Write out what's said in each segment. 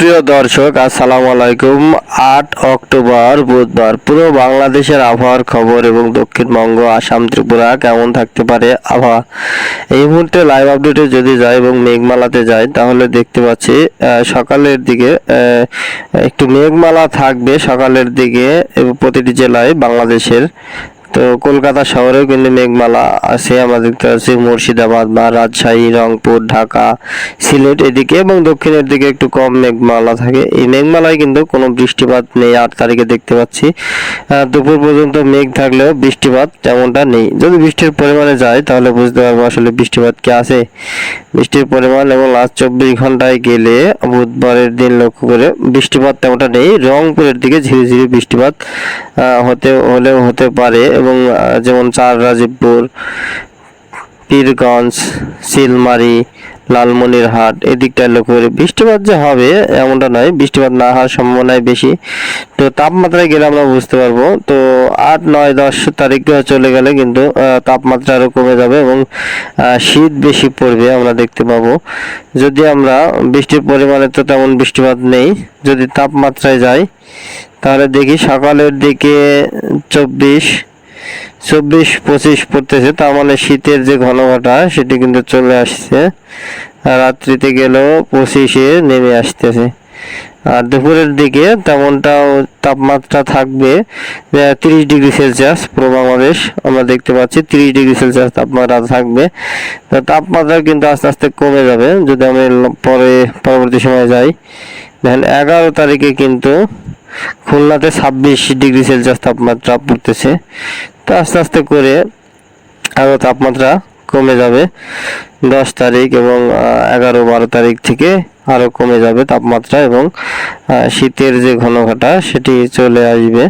প্রিয় দর্শক, আসসালামু আলাইকুম। আট অক্টোবর বুধবার। পুরো বাংলাদেশের আবহাওয়ার খবর এবং দক্ষিণবঙ্গ, আসাম, ত্রিপুরা কেমন থাকতে পারে আবহাওয়া? এই মুহূর্তে লাইভ আপডেটে যদি যাই এবং মেঘমালাতে যাই, তাহলে দেখতে পাচ্ছি সকালের দিকে একটু মেঘমালা থাকবে সকালের দিকে প্রতিটি জেলায় বাংলাদেশের তো কলকাতা শহরেও কিন্তু মেঘমালা আছে আমরা দেখতে পাচ্ছি মুর্শিদাবাদ বা রাজশাহী, রংপুর, ঢাকা, সিলেট এদিকে এবং দক্ষিণের দিকে একটু কম মেঘমালা থাকে। এই মেঘমালায় কিন্তু কোনো বৃষ্টিপাত নেই, আট তারিখে দেখতে পাচ্ছি। দুপুর পর্যন্ত মেঘ থাকলেও বৃষ্টিপাত তেমনটা নেই। যদি বৃষ্টির পরিমাণে যায়, তাহলে বুঝতে পারব আসলে বৃষ্টিপাত কি আছে। বৃষ্টির পরিমাণ এবং লাস্ট চব্বিশ ঘন্টায় গেলে বুধবারের দিন লক্ষ্য করে বৃষ্টিপাত তেমনটা নেই। রংপুরের দিকে ঝিরি ঝিরি বৃষ্টিপাত হতে হলেও হতে পারে এবং যেমন চার রাজীবপুর, পীরগঞ্জ সিলমারি লালমনিরহাট এদিকটায় লক্ষ্য করে বৃষ্টিপাত যে হবে এমনটা নয়, বৃষ্টিপাত না হওয়ার সম্ভাবনাই বেশি। তো তাপমাত্রায় গেলে আমরা বুঝতে পারব। তো আট, নয়, দশ তারিখ চলে গেলে কিন্তু তাপমাত্রা আরও কমে যাবে এবং শীত বেশি পড়বে আমরা দেখতে পাবো। যদি আমরা বৃষ্টির পরিমাণে তো তেমন বৃষ্টিপাত নেই, যদি তাপমাত্রায় যাই, তাহলে দেখি সকালের দিকে চব্বিশ চব্বিশ, পঁচিশ পড়তেছে, তার মানে শীতের যে ঘন ঘটা সেটি কিন্তু চলে আসছে। রাত্রিতে গেলেও পঁচিশে নেমে আসতেছে। আর দুপুরের দিকে তেমনটাও তাপমাত্রা থাকবে তিরিশ ডিগ্রি সেলসিয়াস পুরো বাংলাদেশ। আমরা দেখতে পাচ্ছি তিরিশ ডিগ্রি সেলসিয়াস তাপমাত্রা থাকবে। তো তাপমাত্রা কিন্তু আস্তে আস্তে কমে যাবে। যদি আমি পরে, পরবর্তী সময় যাই, দেখেন এগারো তারিখে কিন্তু খুলনাতে ছাব্বিশ ডিগ্রি সেলসিয়াস তাপমাত্রা পড়তেছে। তো আস্তে আস্তে করে আরও তাপমাত্রা কমে যাবে। দশ তারিখ এবং এগারো বারো তারিখ থেকে আরও কমে যাবে তাপমাত্রা এবং শীতের যে ঘনঘটা সেটি চলে আসবে।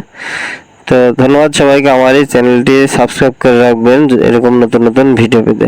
তো ধন্যবাদ সবাইকে আমার এই চ্যানেলটি সাবস্ক্রাইব করে রাখবেন। এরকম নতুন নতুন ভিডিও পেতে।